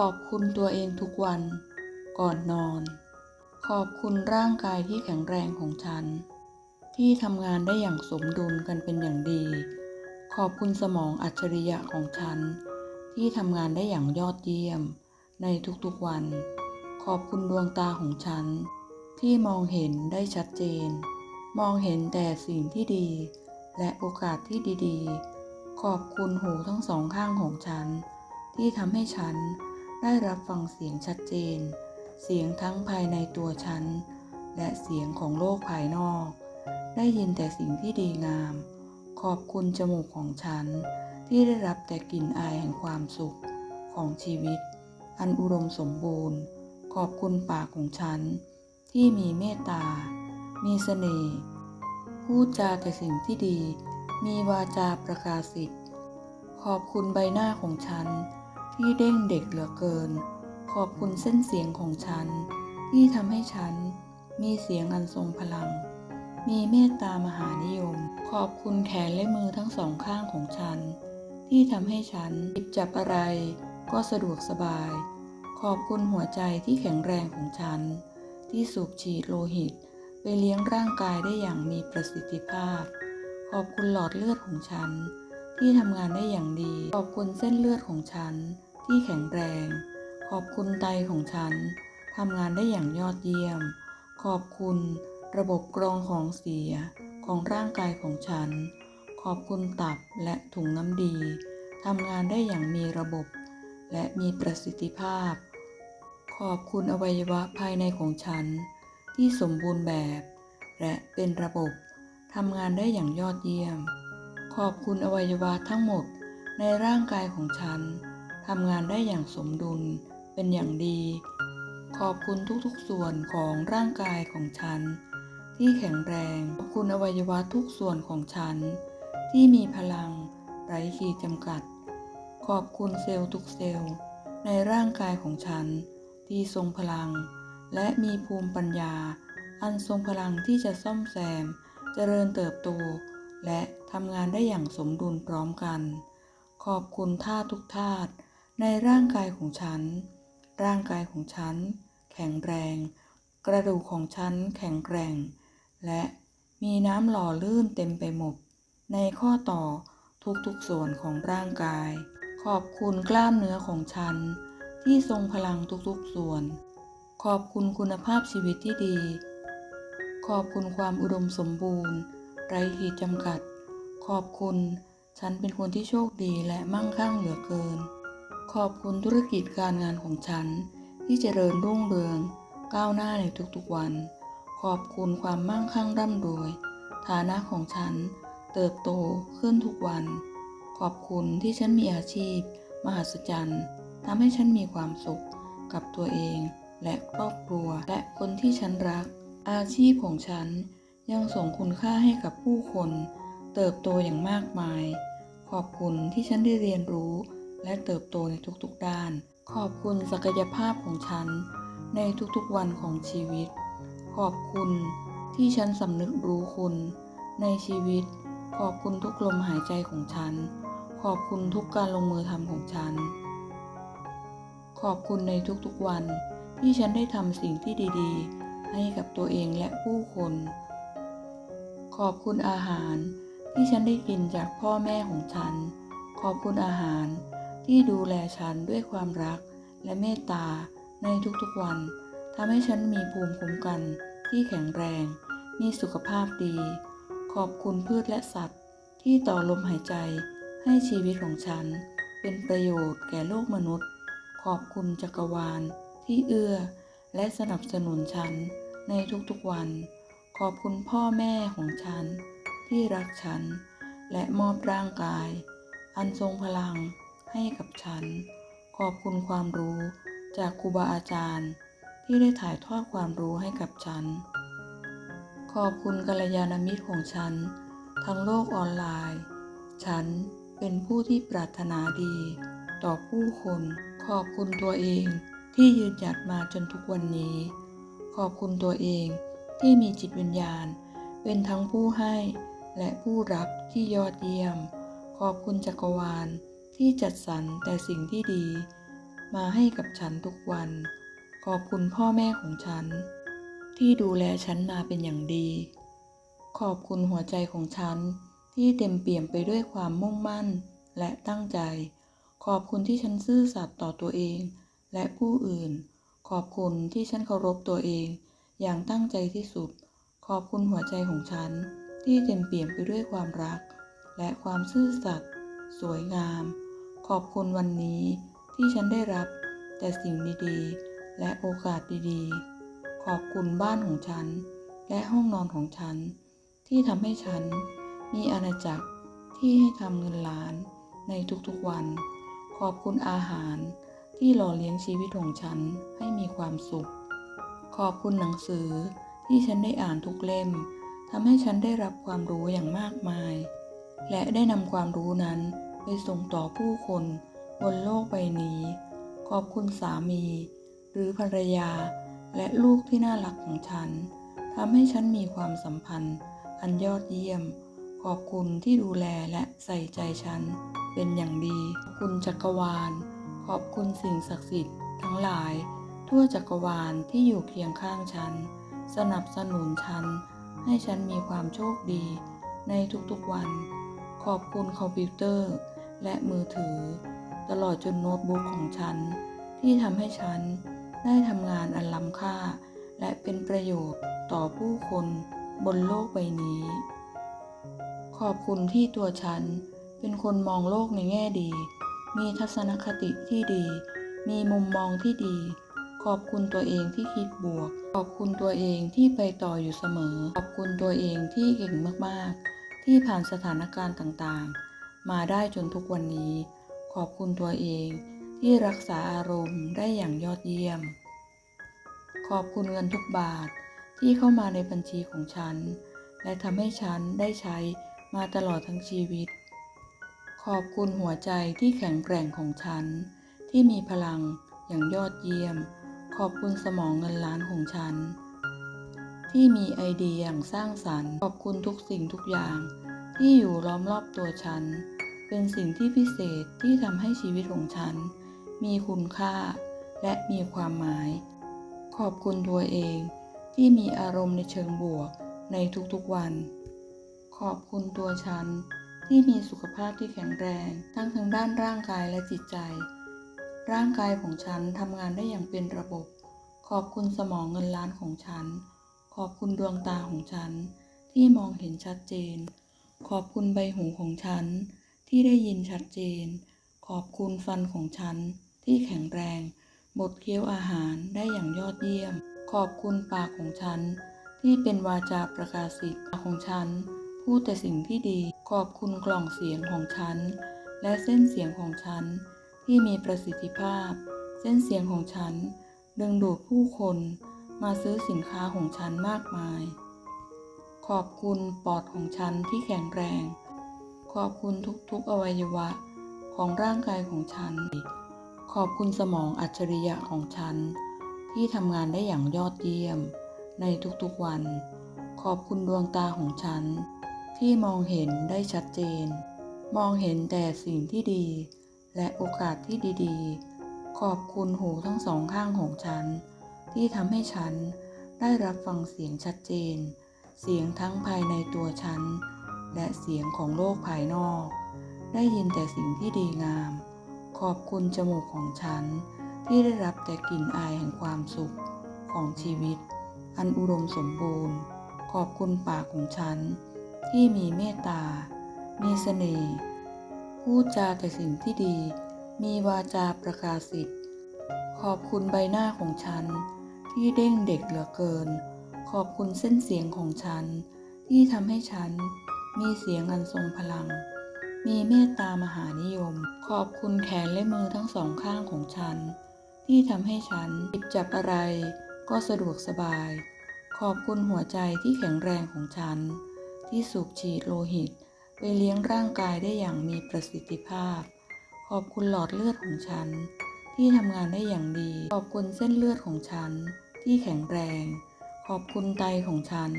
ขอบคุณตัวเองทุกวัน ก่อนนอน ขอบคุณร่างกายที่แข็งแรงของฉัน ที่ทำงานได้อย่างสมดุลกันเป็นอย่างดี ขอบคุณสมองอัจฉริยะของฉัน ที่ทำงานได้อย่างยอดเยี่ยม ในทุกๆวัน ขอบคุณดวงตาของฉัน ที่มองเห็นได้ชัดเจน มองเห็นแต่สิ่งที่ดี และโอกาสที่ดีๆ ขอบคุณหูทั้งสองข้างของฉันที่ทำให้ฉัน ได้รับฟังเสียงชัดเจน เสียงทั้งภายในตัวฉัน และเสียงของโลกภายนอก ได้ยินแต่สิ่งที่ดีงาม ขอบคุณจมูกของฉัน ที่ได้รับแต่กลิ่นอายแห่งความสุขของชีวิต อันอุดมสมบูรณ์ ขอบคุณปากของฉัน ที่มีเมตตา มีเสน่ห์พูดจาแต่สิ่งที่ดี มีวาจาประกาศิทธิ์ขอบคุณใบหน้าของฉัน ที่เด้งเด็กเหลือเกิน ขอบคุณเส้นเสียงของฉัน ที่ทำให้ฉันมีเสียงอันทรงพลัง มีเมตตามหานิยม ขอบคุณแขนและมือทั้งสองข้างของฉัน ที่ทำให้ฉันหยิบจับอะไร ก็สะดวกสบาย ขอบคุณหัวใจที่แข็งแรงของฉัน ที่สูบฉีดโลหิต ไปเลี้ยงร่างกายได้อย่างมีประสิทธิภาพ ขอบคุณหลอดเลือดของฉัน ที่ทำงานได้อย่างดี ขอบคุณเส้นเลือดของฉัน ที่แข็งแรง ขอบคุณไตของฉันทำงานได้อย่างยอดเยี่ยม ขอบคุณระบบกรองของเสียของร่างกายของฉัน ขอบคุณตับและถุงน้ำดีทำงานได้อย่างมีระบบ และมีประสิทธิภาพ ขอบคุณอวัยวะภายในของฉัน ที่สมบูรณ์แบบ และเป็นระบบทำงานได้อย่างยอดเยี่ยม ขอบคุณอวัยวะทั้งหมดในร่างกายของฉัน ทำงานได้อย่างสมดุลเป็นอย่างดี ขอบคุณทุกๆส่วนของร่างกายของฉัน ที่แข็งแรง ขอบคุณอวัยวะทุกส่วนของฉัน ที่มีพลังไร้ขีดจำกัด ขอบคุณเซลล์ทุกเซลล์ ในร่างกายของฉัน ที่ทรงพลัง และมีภูมิปัญญา อันทรงพลังที่จะซ่อมแซม เจริญเติบโต และทำงานได้อย่างสมดุลพร้อมกัน ขอบคุณธาทุกธาตุ ในร่างกายของฉัน ร่างกายของฉัน แข็งแรง กระดูกของฉันแข็งแกร่ง และมีน้ำหล่อลื่นเต็มไปหมด ในข้อต่อทุกๆส่วนของร่างกาย ขอบคุณกล้ามเนื้อของฉัน ที่ทรงพลังทุกๆส่วน ขอบคุณคุณภาพชีวิตที่ดี ขอบคุณความอุดมสมบูรณ์ ไร้ขีดจำกัด ขอบคุณ ฉันเป็นคนที่โชคดีและมั่งคั่งเหลือเกิน ขอบคุณธุรกิจการงานของฉัน ที่เจริญรุ่งเรือง ก้าวหน้าในทุกๆวัน ขอบคุณความมั่งคั่งร่ำรวย ฐานะของฉัน เติบโตขึ้นทุกวัน ขอบคุณที่ฉันมีอาชีพ มหัศจรรย์ทำให้ฉันมีความสุขกับตัวเอง และครอบครัวและคนที่ฉันรัก อาชีพของฉันยังส่งคุณค่าให้กับผู้คน เติบโตอย่างมากมาย ขอบคุณที่ฉันได้เรียนรู้ และเติบโตในทุกๆด้าน ขอบคุณศักยภาพของฉัน ในทุกๆวันของชีวิต ขอบคุณที่ฉันสำนึกรู้คุณ ในชีวิต ขอบคุณทุกลมหายใจของฉัน ขอบคุณทุกการลงมือทำของฉัน ขอบคุณในทุกๆวัน ที่ฉันได้ทำสิ่งที่ดีๆ ให้กับตัวเองและผู้คน ขอบคุณอาหารที่ฉันได้กินจากพ่อแม่ของฉัน ขอบคุณอาหาร ที่ดูแลฉันด้วยความรักและเมตตาในทุกๆวันทำให้ฉันมีภูมิคุ้มกันที่แข็งแรง มีสุขภาพดี ขอบคุณพืชและสัตว์ ที่ต่อลมหายใจให้ชีวิตของฉัน เป็นประโยชน์แก่โลกมนุษย์ ขอบคุณจักรวาล ที่เอื้อ และสนับสนุนฉันในทุกๆวัน ขอบคุณพ่อแม่ของฉัน ที่รักฉัน และมอบร่างกาย อันทรงพลัง ให้กับฉัน ขอบคุณความรู้จากครูบาอาจารย์ ที่ได้ถ่ายทอดความรู้ให้กับฉัน ขอบคุณกัลยาณมิตรของฉัน ทั้งโลกออนไลน์ ฉันเป็นผู้ที่ปรารถนาดี ต่อผู้คน ขอบคุณตัวเองที่ยืนหยัดมาจนทุกวันนี้ ขอบคุณตัวเองที่มีจิตวิญญาณ เป็นทั้งผู้ให้และผู้รับที่ยอดเยี่ยม ขอบคุณจักรวาล ที่จัดสรรแต่สิ่งที่ดี มาให้กับฉันทุกวัน ขอบคุณพ่อแม่ของฉัน ที่ดูแลฉันมาเป็นอย่างดี ขอบคุณหัวใจของฉัน ที่เต็มเปี่ยมไปด้วยความมุ่งมั่นและตั้งใจ ขอบคุณที่ฉันซื่อสัตย์ต่อตัวเอง และผู้อื่น ขอบคุณที่ฉันเคารพตัวเอง อย่างตั้งใจที่สุด ขอบคุณหัวใจของฉัน ที่เต็มเปี่ยมไปด้วยความรัก และความซื่อสัตย์สวยงาม ขอบคุณวันนี้ที่ฉันได้รับแต่สิ่งดีๆ และโอกาสดีๆ ขอบคุณบ้านของฉัน และห้องนอนของฉัน ที่ทำให้ฉันมีอาณาจักรที่ให้ทำเงินล้านในทุกๆวัน ขอบคุณอาหารที่หล่อเลี้ยงชีวิตของฉันให้มีความสุข ขอบคุณหนังสือที่ฉันได้อ่านทุกเล่มทำให้ฉันได้รับความรู้อย่างมากมาย และได้นำความรู้นั้น ไปส่งต่อผู้คนบนโลกใบนี้ ขอบคุณสามี หรือภรรยา และลูกที่น่ารักของฉันทำให้ฉันมีความสัมพันธ์ อันยอดเยี่ยม ขอบคุณที่ดูแลและใส่ใจฉัน เป็นอย่างดี ขอบคุณจักรวาล ขอบคุณสิ่งศักดิ์สิทธิ์ทั้งหลาย ทั่วจักรวาลที่อยู่เคียงข้างฉัน สนับสนุนฉัน ให้ฉันมีความโชคดี ในทุกๆวัน ขอบคุณคอมพิวเตอร์ และมือถือ ตลอดจนโน้ตบุ๊กของฉัน ที่ทำให้ฉันได้ทำงานอันล้ำค่า และเป็นประโยชน์ต่อผู้คนบนโลกใบนี้ ขอบคุณที่ตัวฉันเป็นคนมองโลกในแง่ดี มีทัศนคติที่ดี มีมุมมองที่ดี ขอบคุณตัวเองที่คิดบวก ขอบคุณตัวเองที่ไปต่ออยู่เสมอ ขอบคุณตัวเองที่เก่งมากๆ ที่ผ่านสถานการณ์ต่างๆ มาได้จนทุกวันนี้ ขอบคุณตัวเองที่รักษาอารมณ์ได้อย่างยอดเยี่ยม ขอบคุณเงินทุกบาทที่เข้ามาในบัญชีของฉัน และทำให้ฉันได้ใช้มาตลอดทั้งชีวิต ขอบคุณหัวใจที่แข็งแกร่งของฉัน ที่มีพลังอย่างยอดเยี่ยม ขอบคุณสมองเงินล้านของฉัน ที่มีไอเดียอย่างสร้างสรรค์ ขอบคุณทุกสิ่งทุกอย่างที่อยู่ล้อมรอบตัวฉัน เป็นสิ่งที่พิเศษที่ทำให้ชีวิตของฉัน มีคุณค่าและมีความหมาย ขอบคุณตัวเองที่มีอารมณ์ในเชิงบวกในทุกๆวัน ขอบคุณตัวฉันที่มีสุขภาพที่แข็งแรง ทั้งทางด้านร่างกายและจิตใจ ร่างกายของฉันทำงานได้อย่างเป็นระบบ ขอบคุณสมองเงินล้านของฉัน ขอบคุณดวงตาของฉันที่มองเห็นชัดเจน ขอบคุณใบหูของฉัน ที่ได้ยินชัดเจน ขอบคุณฟันของฉัน ที่แข็งแรง บดเคี้ยวอาหารได้อย่างยอดเยี่ยม ขอบคุณปากของฉัน ที่เป็นวาจาประกาศสิทธิ์ของฉัน พูดแต่สิ่งที่ดี ขอบคุณกล่องเสียงของฉัน และเส้นเสียงของฉัน ที่มีประสิทธิภาพ เส้นเสียงของฉัน ดึงดูดผู้คนมาซื้อสินค้าของฉันมากมาย ขอบคุณปอดของฉันที่แข็งแรง ขอบคุณทุกๆอวัยวะของร่างกายของฉัน ขอบคุณสมองอัจฉริยะของฉัน ที่ทำงานได้อย่างยอดเยี่ยม ในทุกๆวัน ขอบคุณดวงตาของฉัน ที่มองเห็นได้ชัดเจน มองเห็นแต่สิ่งที่ดี และโอกาสที่ดีๆ ขอบคุณหูทั้งสองข้างของฉัน ที่ทำให้ฉันได้รับฟังเสียงชัดเจน เสียงทั้งภายในตัวฉัน และเสียงของโลกภายนอก ได้ยินแต่สิ่งที่ดีงาม ขอบคุณจมูกของฉัน ที่ได้รับแต่กลิ่นอายแห่งความสุขของชีวิต อันอุดมสมบูรณ์ ขอบคุณปากของฉัน ที่มีเมตตา มีเสน่ห์พูดจาแต่สิ่งที่ดี มีวาจาประกาศสิทธิ์ ขอบคุณใบหน้าของฉัน ที่เด้งเด็กเหลือเกิน ขอบคุณเส้นเสียงของฉัน ที่ทำให้ฉัน มีเสียงอันทรงพลัง มีเมตตามหานิยม ขอบคุณแขนและมือทั้งสองข้างของฉัน ที่ทำให้ฉันหยิบจับอะไร ก็สะดวกสบาย ขอบคุณหัวใจที่แข็งแรงของฉัน ที่สูบฉีดโลหิต ไปเลี้ยงร่างกายได้อย่างมีประสิทธิภาพ ขอบคุณหลอดเลือดของฉัน ที่ทำงานได้อย่างดี ขอบคุณเส้นเลือดของฉัน ที่แข็งแรง ขอบคุณไตของฉัน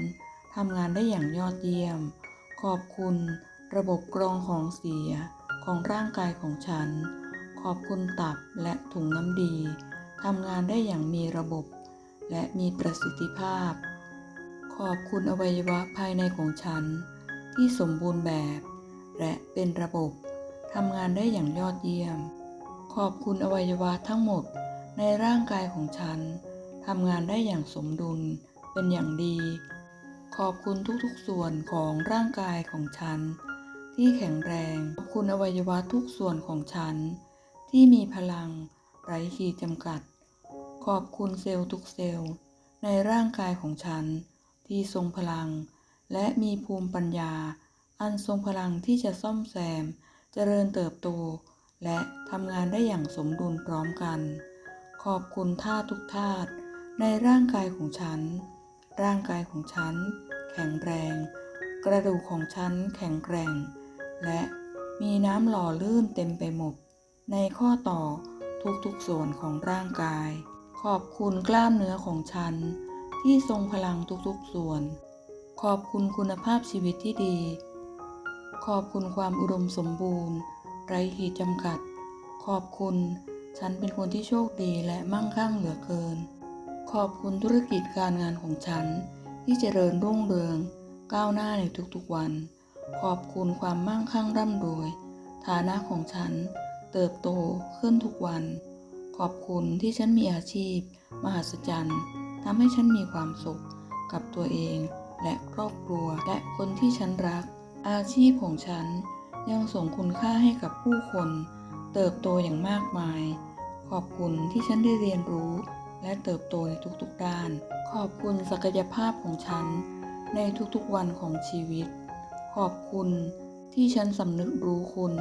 ทำงานได้อย่างยอดเยี่ยม ขอบคุณระบบกรองของเสียของร่างกายของฉัน ขอบคุณตับและถุงน้ำดีทำงานได้อย่างมีระบบ และมีประสิทธิภาพ ขอบคุณอวัยวะภายในของฉัน ที่สมบูรณ์แบบ และเป็นระบบทำงานได้อย่างยอดเยี่ยม ขอบคุณอวัยวะทั้งหมดในร่างกายของฉันทำงานได้อย่างสมดุลเป็นอย่างดี ขอบคุณทุกๆส่วนของร่างกายของฉัน ที่แข็งแรง ขอบคุณอวัยวะทุกส่วนของฉัน ที่มีพลังไร้ขีดจำกัด ขอบคุณเซลล์ทุกเซลล์ ในร่างกายของฉัน ที่ทรงพลัง และมีภูมิปัญญา อันทรงพลังที่จะซ่อมแซม เจริญเติบโต และทำงานได้อย่างสมดุลพร้อมกัน ขอบคุณธาตุทุกธาตุในร่างกายของฉัน ร่างกายของฉัน แข็งแรง กระดูกของฉันแข็งแกร่ง และมีน้ำหล่อลื่นเต็มไปหมด ในข้อต่อทุกๆส่วนของร่างกาย ขอบคุณกล้ามเนื้อของฉัน ที่ทรงพลังทุกๆส่วน ขอบคุณคุณภาพชีวิตที่ดี ขอบคุณความอุดมสมบูรณ์ ไร้ขีดจำกัด ขอบคุณ ฉันเป็นคนที่โชคดีและมั่งคั่งเหลือเกิน ขอบคุณธุรกิจการงานของฉัน ที่เจริญรุ่งเรือง ก้าวหน้าในทุกๆวัน ขอบคุณความมั่งคั่งร่ำรวย ฐานะของฉัน เติบโตขึ้นทุกวัน ขอบคุณที่ฉันมีอาชีพ มหัศจรรย์ทำให้ฉันมีความสุข กับตัวเอง และครอบครัวและคนที่ฉันรัก อาชีพของฉัน ยังส่งคุณค่าให้กับผู้คน เติบโตอย่างมากมาย ขอบคุณที่ฉันได้เรียนรู้ และเติบโตในทุกๆด้าน ขอบคุณศักยภาพของฉันในทุกๆวันของชีวิต ขอบคุณที่ฉันสำนึกรู้คุณ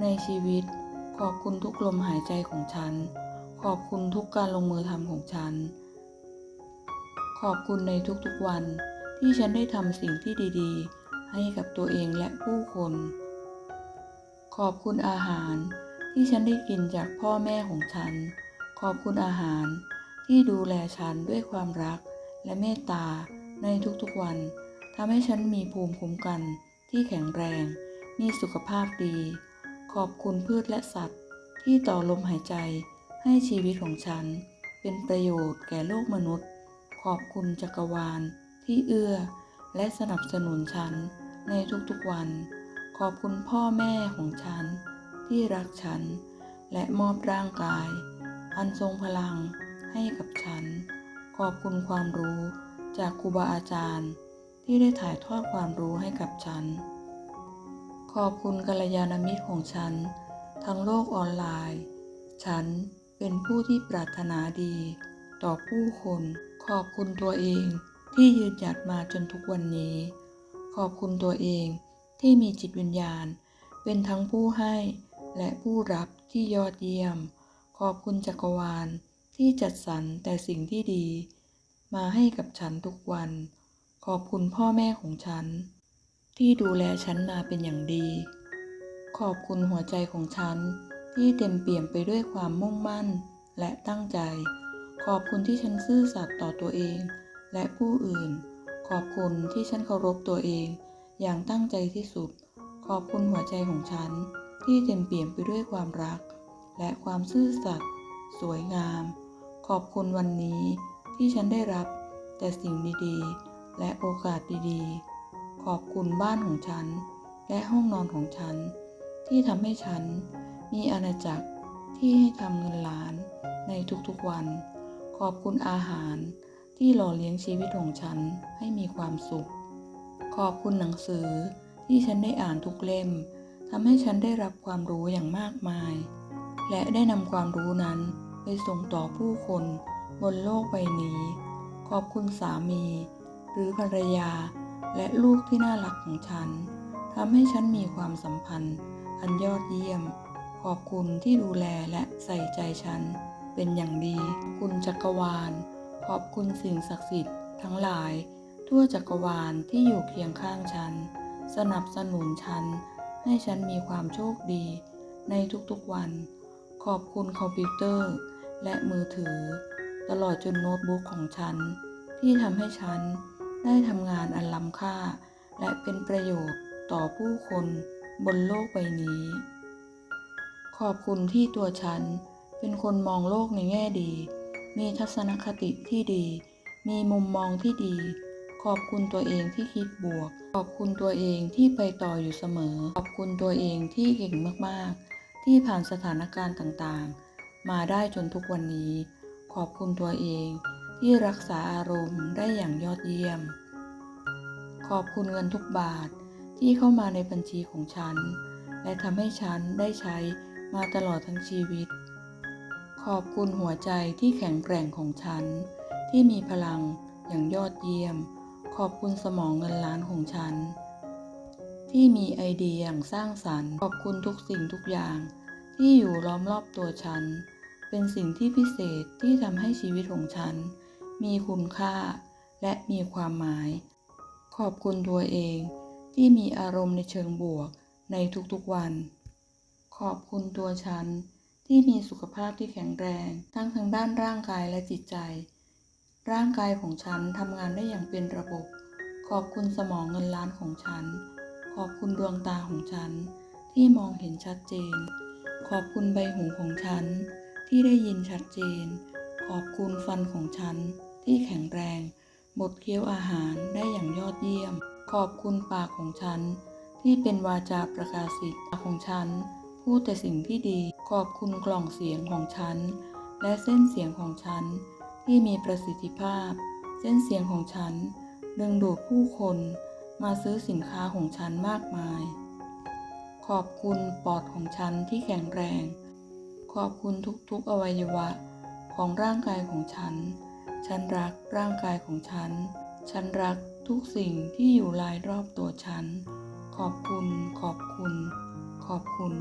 ในชีวิต ขอบคุณทุกลมหายใจของฉัน ขอบคุณทุกการลงมือทำของฉัน ขอบคุณในทุกๆวันที่ฉันได้ทำสิ่งที่ดีๆ ให้กับตัวเองและผู้คน ขอบคุณอาหารที่ฉันได้กินจากพ่อแม่ของฉัน ขอบคุณอาหาร ที่ดูแลฉันด้วยความรักและเมตตาในทุกๆวันทำให้ฉันมีภูมิคุ้มกันที่แข็งแรง มีสุขภาพดี ขอบคุณพืชและสัตว์ ที่ต่อลมหายใจให้ชีวิตของฉัน เป็นประโยชน์แก่โลกมนุษย์ ขอบคุณจักรวาล ที่เอื้อ และสนับสนุนฉันในทุกๆวัน ขอบคุณพ่อแม่ของฉัน ที่รักฉัน และมอบร่างกาย อันทรงพลัง ให้กับฉัน ขอบคุณความรู้จากครูบาอาจารย์ ที่ได้ถ่ายทอดความรู้ให้กับฉัน ขอบคุณกัลยาณมิตรของฉัน ทั้งโลกออนไลน์ ฉันเป็นผู้ที่ปรารถนาดี ต่อผู้คน ขอบคุณตัวเองที่ยืนหยัดมาจนทุกวันนี้ ขอบคุณตัวเองที่มีจิตวิญญาณ เป็นทั้งผู้ให้และผู้รับที่ยอดเยี่ยม ขอบคุณจักรวาล ที่จัดสรรแต่สิ่งที่ดี มาให้กับฉันทุกวัน ขอบคุณพ่อแม่ของฉัน ที่ดูแลฉันมาเป็นอย่างดี ขอบคุณหัวใจของฉัน ที่เต็มเปี่ยมไปด้วยความมุ่งมั่นและตั้งใจ ขอบคุณที่ฉันซื่อสัตย์ต่อตัวเอง และผู้อื่น ขอบคุณที่ฉันเคารพตัวเอง อย่างตั้งใจที่สุด ขอบคุณหัวใจของฉัน ที่เต็มเปี่ยมไปด้วยความรัก และความซื่อสัตย์สวยงาม ขอบคุณวันนี้ที่ฉันได้รับแต่สิ่งดีๆ และโอกาสดีๆ ขอบคุณบ้านของฉัน และห้องนอนของฉัน ที่ทำให้ฉันมีอาณาจักรที่ให้ทำเงินล้านในทุกๆวัน ขอบคุณอาหารที่หล่อเลี้ยงชีวิตของฉันให้มีความสุข ขอบคุณหนังสือที่ฉันได้อ่านทุกเล่มทำให้ฉันได้รับความรู้อย่างมากมาย และได้นำความรู้นั้น ไปส่งต่อผู้คนบนโลกใบนี้ ขอบคุณสามี หรือภรรยา และลูกที่น่ารักของฉันทำให้ฉันมีความสัมพันธ์ อันยอดเยี่ยม ขอบคุณที่ดูแลและใส่ใจฉัน เป็นอย่างดี คุณจักรวาล ขอบคุณสิ่งศักดิ์สิทธิ์ทั้งหลาย ทั่วจักรวาลที่อยู่เคียงข้างฉัน สนับสนุนฉัน ให้ฉันมีความโชคดี ในทุกๆวัน ขอบคุณคอมพิวเตอร์ และมือถือ ตลอดจนโน้ตบุ๊กของฉัน ที่ทำให้ฉันได้ทำงานอันล้ำค่า และเป็นประโยชน์ต่อผู้คนบนโลกใบนี้ ขอบคุณที่ตัวฉันเป็นคนมองโลกในแง่ดี มีทัศนคติที่ดี มีมุมมองที่ดี ขอบคุณตัวเองที่คิดบวก ขอบคุณตัวเองที่ไปต่ออยู่เสมอ ขอบคุณตัวเองที่เก่งมาก ๆ ที่ผ่านสถานการณ์ต่าง ๆ มาได้จนทุกวันนี้ ขอบคุณตัวเองที่รักษาอารมณ์ได้อย่างยอดเยี่ยม ขอบคุณเงินทุกบาทที่เข้ามาในบัญชีของฉัน และทำให้ฉันได้ใช้มาตลอดทั้งชีวิต ขอบคุณหัวใจที่แข็งแกร่งของฉัน ที่มีพลังอย่างยอดเยี่ยม ขอบคุณสมองเงินล้านของฉัน ที่มีไอเดียอย่างสร้างสรรค์ ขอบคุณทุกสิ่งทุกอย่างที่อยู่ล้อมรอบตัวฉัน เป็นสิ่งที่พิเศษที่ทำให้ชีวิตของฉัน มีคุณค่าและมีความหมาย ขอบคุณตัวเองที่มีอารมณ์ในเชิงบวกในทุกๆวัน ขอบคุณตัวฉันที่มีสุขภาพที่แข็งแรง ทั้งทางด้านร่างกายและจิตใจ ร่างกายของฉันทำงานได้อย่างเป็นระบบ ขอบคุณสมองเงินล้านของฉัน ขอบคุณดวงตาของฉัน ที่มองเห็นชัดเจน ขอบคุณใบหูของฉัน ที่ได้ยินชัดเจน ขอบคุณฟันของฉัน ที่แข็งแรง บดเคี้ยวอาหารได้อย่างยอดเยี่ยม ขอบคุณปากของฉัน ที่เป็นวาจาประกาศสิทธิ์ของฉัน พูดแต่สิ่งที่ดี ขอบคุณกล่องเสียงของฉัน และเส้นเสียงของฉัน ที่มีประสิทธิภาพ เส้นเสียงของฉัน ดึงดูดผู้คนมาซื้อสินค้าของฉันมากมาย ขอบคุณปอดของฉันที่แข็งแรง ขอบคุณทุกๆอวัยวะของร่างกายของฉัน ฉันรักร่างกายของฉัน ฉันรักทุกสิ่งที่อยู่รายรอบตัวฉัน ขอบคุณ ขอบคุณ ขอบคุณ